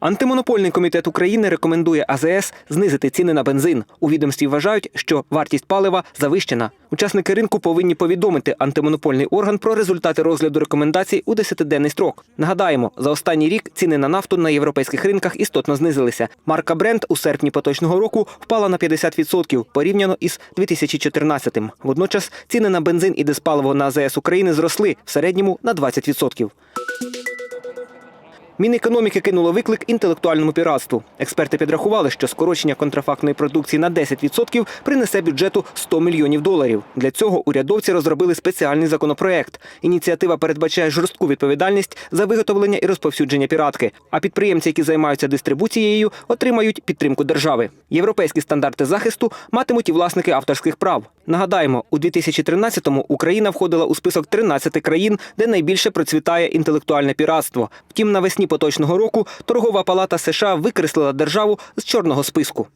Антимонопольний комітет України рекомендує АЗС знизити ціни на бензин. У відомстві вважають, що вартість палива завищена. Учасники ринку повинні повідомити антимонопольний орган про результати розгляду рекомендацій у 10-денний строк. Нагадаємо, за останній рік ціни на нафту на європейських ринках істотно знизилися. Марка Brent у серпні поточного року впала на 50% порівняно із 2014-м. Водночас ціни на бензин і диспаливо на АЗС України зросли в середньому на 20%. Мінекономіки кинуло виклик інтелектуальному піратству. Експерти підрахували, що скорочення контрафактної продукції на 10% принесе бюджету 100 мільйонів доларів. Для цього урядовці розробили спеціальний законопроект. Ініціатива передбачає жорстку відповідальність за виготовлення і розповсюдження піратки. А підприємці, які займаються дистрибуцією, отримають підтримку держави. Європейські стандарти захисту матимуть і власники авторських прав. Нагадаємо, у 2013-му Україна входила у список 13 країн, де найбільше процвітає інтелектуальне піратство. Втім, навесні поточного року торгова палата США викреслила державу з чорного списку.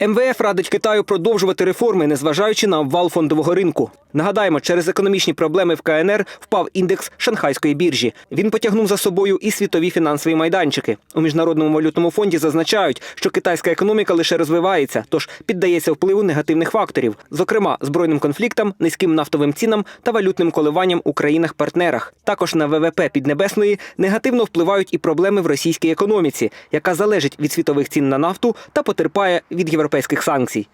МВФ радить Китаю продовжувати реформи, незважаючи на обвал фондового ринку. Нагадаємо, через економічні проблеми в КНР впав індекс шанхайської біржі. Він потягнув за собою і світові фінансові майданчики. У міжнародному валютному фонді зазначають, що китайська економіка лише розвивається, тож піддається впливу негативних факторів, зокрема збройним конфліктам, низьким нафтовим цінам та валютним коливанням у країнах-партнерах. Також на ВВП Піднебесної негативно впливають і проблеми в російській економіці, яка залежить від світових цін на нафту та потерпає від європейських europejskich sankcji.